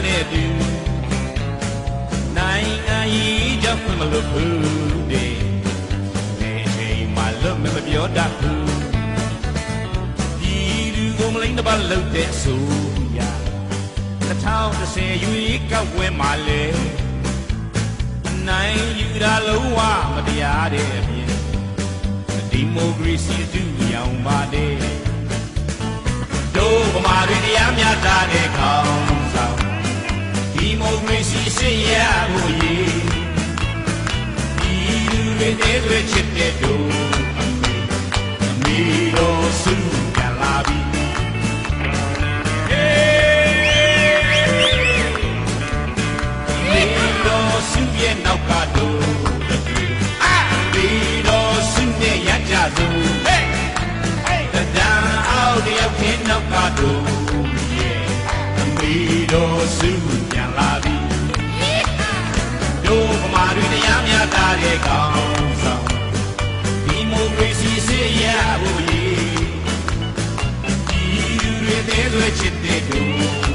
ထောင်နေရာချင်းသားများနဲ့တူနိုင်ငံကြီးကြောင့်မလို့ဘူးတဲ့နေချိန်မှလွတ်မပြောတတ်ဘူးဒီလူကိုမလိမ့်တပတ်လို့တဲ့ဆိုရ2010ယူရီကောက်ဝဲမှာလေအနိုင်ယူတာလုံးဝမတရားတဲ့အပြင်ဒီမိုကရေစီအတူရောင်ပါတယ်တို့ဗမာတွေတရားမျှတတဲ့ခေါင်းဆောင် နဲ့တွေ့ချစ်တဲ့တို့အမေအမေတော်စုကြလာပြီမေတော်စုရဲ့နောက်ကတို့အာမေတော်စုရဲ့ရကြသူဟေးဟေးတဒံအောက်တယောက်ခင်းနောက်ကတို့ရဲ့မေတော်စုပြန်လာပြီတို့ဗမာတွေတရားများတာတဲ့ကောင်းဆောင် ရဖို့ရည်ဒီလူတွေသေးသွေးချစ်တဲ့တို့